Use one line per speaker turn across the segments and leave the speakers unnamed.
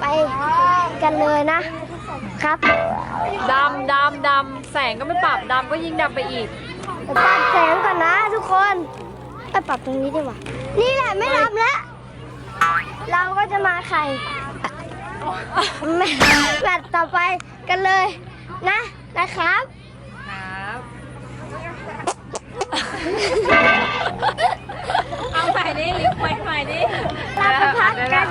ไปกันเลยนะครับ
ดำดำดำแสงก็ไม่ปรับดำก็ยิ่งดำไปอีก
เดี๋ยวปรับแสงก่อนนะทุกคนไปปรับตรงนี้ดีกว่า นี่แหละไม่รับแล้ว เราก็จะมาไข่แมแมตช์ต่อไปกันเลยนะนะครับ
ครับเอาใหม่ ดิลิฟต์ใหม่ใหม่ดิ
เราไปพักกัน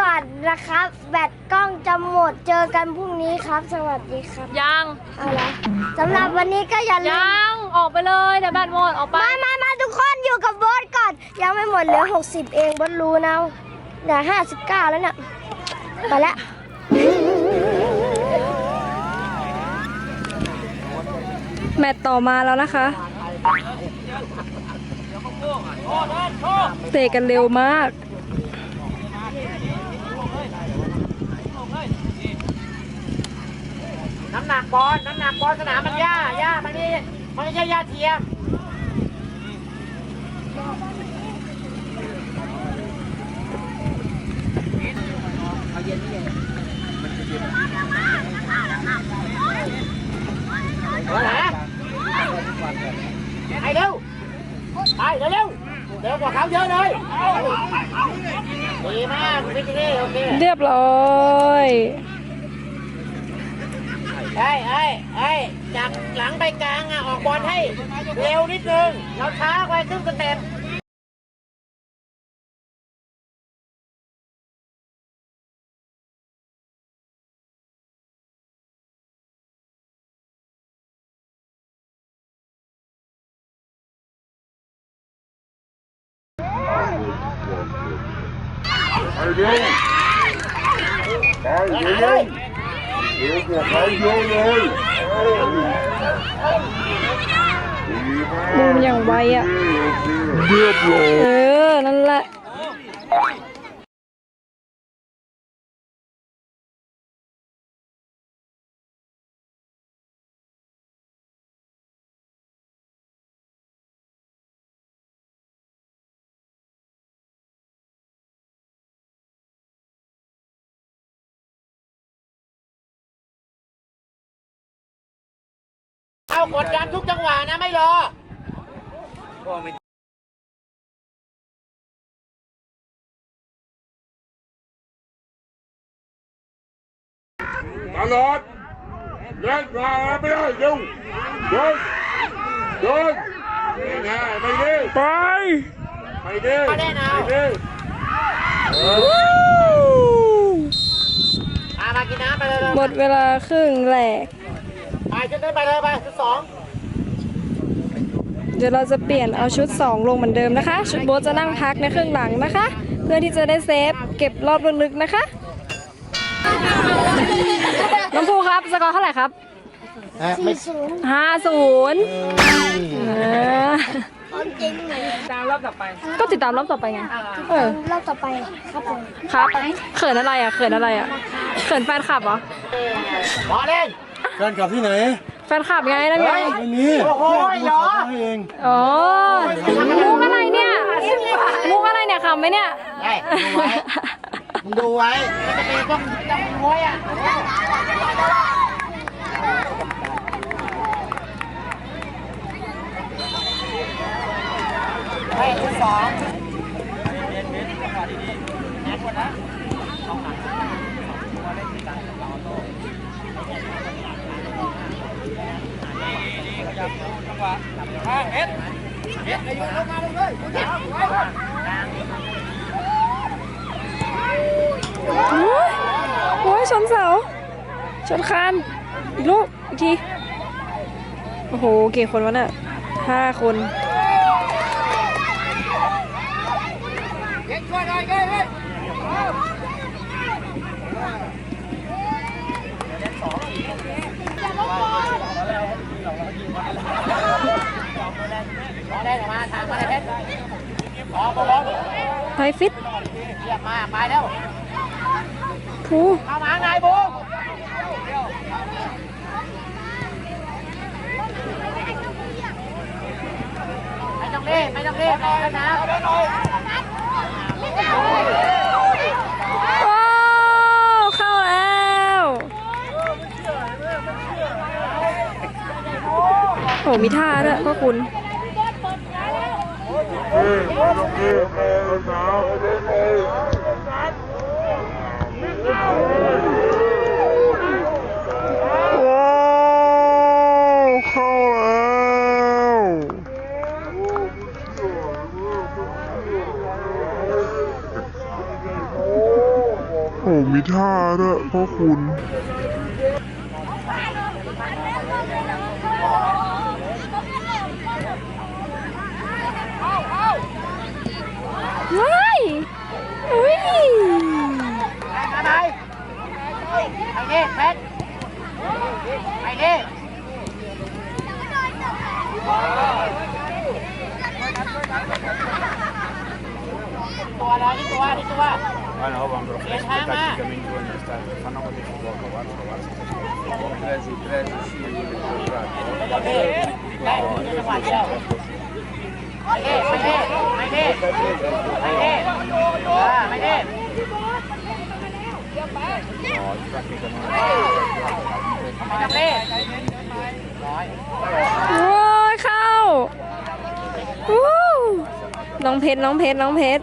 ก่อนนะครับ แบตกล้องจะหมดเจอกันพรุ่งนี้ครับ สวัสดีครับ
ยัง
เอาละสำหรับวันนี้ก็อย่าลืม
ยังออกไปเลยเดี๋ยวแบตหมดออกไป
มามามาทุกคนอยู่กับโบอสก่อน ยังไม่หมดเหลือ60 เองโบอสรู้นะเหลือ59แล้วเนี่ยไปแล้ว
แมตต์ต่อมาแล้วนะคะ เตะกันเร็วมาก
น้ำหนักบอลน้ำหนักบอลสนามมันหญ้าหญ้ามันนี่มันไม่ใช่หญ้าเทียมเอาไหนไอ้เร็วไปเร็วเร็วเร็วกว่าเขาเยอะเลยดีมากพี่จินี่โอเค
เรียบร้อย
ไอ้ไอ้ไอ้จากหลังไปกลางอะออกบอลให้เร็วนิดนึงเราช้าไปครึ่งสเต็ป
ไปเร็วไปเร็วเดี๋ยวพวกเขาเยอะเลยมุ
มอย่างไวอะ
เรียบร้อย
เออ นั่นแหละ
กดดันทุกจังหวะนะไม่รอ
ตลอดเล่นมาไม่ได้เร็วเดินเดินง่ไปดิไปไปดิ
ไปเล่นเอา
ไปดิ
อามากินน้ำไปเลย
หมดเวลาครึ่งแหลก
ไปจุดนี้ไปเลยไปจุดสอง
เดี๋ยวเราจะเปลี่ยนเอาชุด 2 ลงเหมือนเดิมนะคะ ชุดโบ๊ทจะนั่งพักในครึ่งหลังนะคะ เพื่อที่จะได้เซฟเก็บรอบลึกๆนะคะ น้องภูครับสกอร์เท่าไหร่ครับ
40
50ก็ติดตามรอบต่อไปไงเออ
รอบต่อไปครับผม
ครับเขินอะไรอะเขินอะไรอะเขินแฟนคลับเหรอ
รอเล่น
แฟนกลับที่ไหน
แฟนคลับไงนั่นไง
ไม่มี
โอ้โหเหรอ
ให้เอง
อ๋อมุกอะไรเนี่ยมุกอะไรเนี่ยขำไหมเนี่ย
ได้ดูไว้มึงดูไว้มันจะมีพวกจังมวยอะไปจุดสอง จังหวะข้าเอ็ดเอ็ดอายุลงมาลงเลย
โอ้ก่โอ้ยชนเสา ชนคานอีกลูกอีกที โอ้โห เก่คนวะน่ะห้าคน
อย
ฟิต
เรีมาไปแล้ว
ผู้
เข้ามานายบูไม่ต้องเล่ไม่ต้องเล่พอแล้วนะ
ว้เข้าแล้วโอ้มีท่าด้วยพ่อคุณ
ว้าวเข้าแล้วโอ้มีท่าด้วยพ่อคุณ
ว้ายอุ้ย
ไปไปเน่เพชรไปเน่ตัวอะไรนี่ตัวนี่ตัว
Ah, no, vamos, pero
Yes,
fresco,
Hama.
praticamente quando sta, fanno così si può provare, provare, presi, presi, sì, io li ho provati.
โอเคได้จังหวะเดียวไปเน่ไปเน่ไปเน่ไปเน่อ่าไปเน่
No, infatti che non
ไปกับเน่ร้อย
โอ้ยเข้าวู้น้องเพชรน้องเพชรน้องเพชร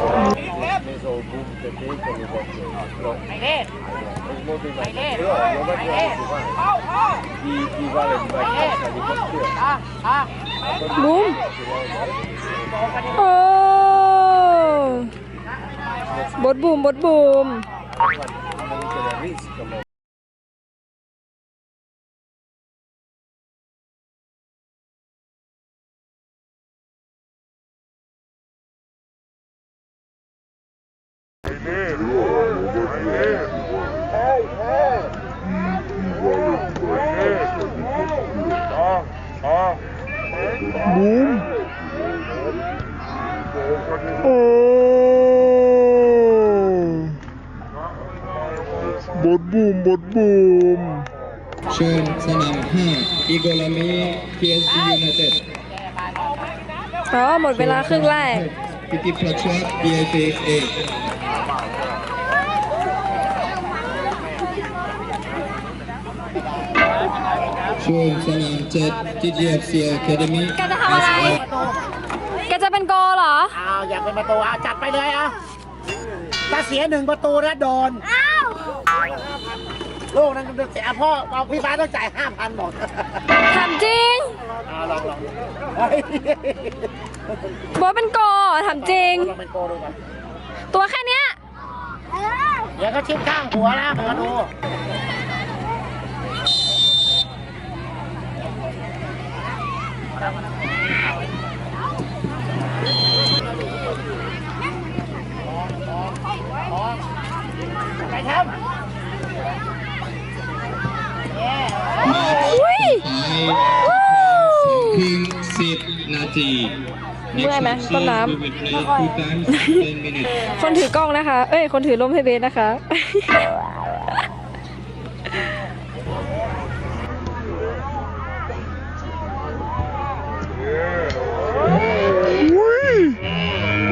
น่
Però lo
ไป
faccio
เน่
anche qua. Chi, chi vale di vacanza di passione.
อะอะ
บูมโอ้ บูมบดบูม
Anche del rischio, ma
บูมโอ้บดบูมบดบูม
เชิญสนาม5อีโกลามี PSG United
อ๋อหมดเวลาครึ่งแรก
พิติพรัชวัต BFA เชิญสนาม7 TGFC Academy
แกจะทำอะไร แกจะเป็นโกเหรอ
เอาวอยากเป็นประตูเอาจัดไปเลยเอาถ้าเสียหนึ่งประตูนะโดนลูกนั้นก็เสียพ่อเอาพี่ฟ้าต้องจ่ายห้าพันบอก
ถามจริง
เอาลองลองเฮ้ย
บดเป็นโกเหรอถามจริง
ลองเป็นโกดูก่อน
ตัวแค่เนี้ย
เดี๋ยวก็ชิดข้างหัวนะมาดู
เมื่อยไหมต้นน้ำ
We will play two times 10 minutes
คนถือกล้องนะคะ เอ้ย คนถือร่มให้เบสนะคะ
อุ้ย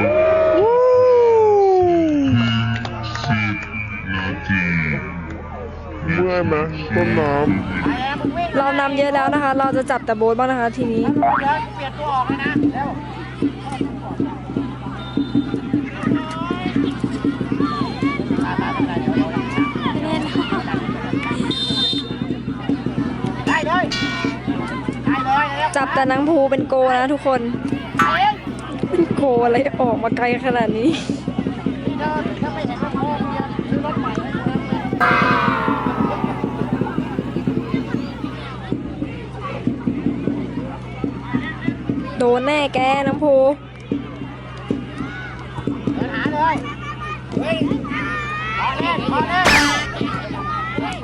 วู้เมื่อยไหมต้นน้
เรานำเยอะแล้วนะคะ เราจะจับแต่โบ๊ทบ้างนะคะทีนี้
เดี๋ยวเปลี่ยนตัวออกเลยนะ เร็วได้เลยได้เลยเร็ว
จับแต่นางภูเป็นโกนะทุกคนเป็นโกอะไรออกมาไกลขนาดนี้
โด
นแน่แกน้ำภู
เลยเฮ้ยพอเล่นพอเล่น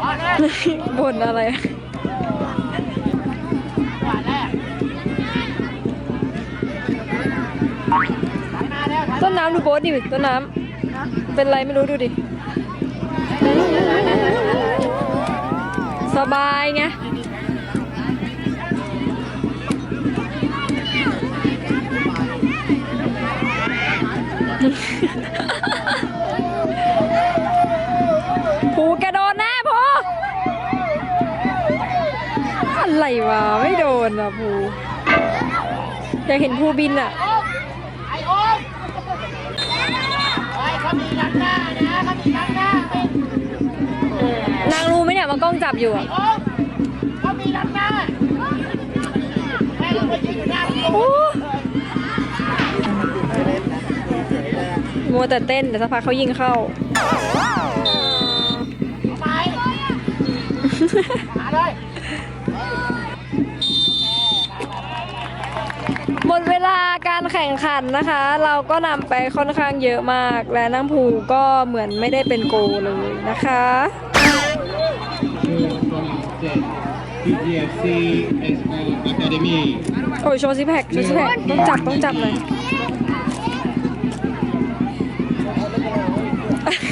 พอเล่น
บ่นอะไร
หวานแรกถ่ายมาแล้วถ่าย
ต้นน้ำดูโบ๊ทดิต้นน้ำเป็นไรไม่รู้ดูดิ สบายไง ผูแกโดนแน่ผูอะไรวะไม่โดนอะผูอยากเห็นผูบินอะ
ไอ้โอ๊มไอ้เขามีนักหน้านะเขามีนักหน้าไอ้
นางรู้ไหมเนี่ยว่ากล้องจับอยู่อะ มัวแต่เต้นแต่สักพักเขายิงเข้า
เอาไปหาเลย
หมดเวลาการแข่งขันนะคะ เราก็นำไปค่อนข้างเยอะมาก และน้ำผูก็เหมือนไม่ได้เป็นโกลเลยนะคะ
Goal from State. PGFC Expo Academy.
โอ้ยโชว์ซิแพคโชว์ซิแพคต้องจับต้องจับหน่อย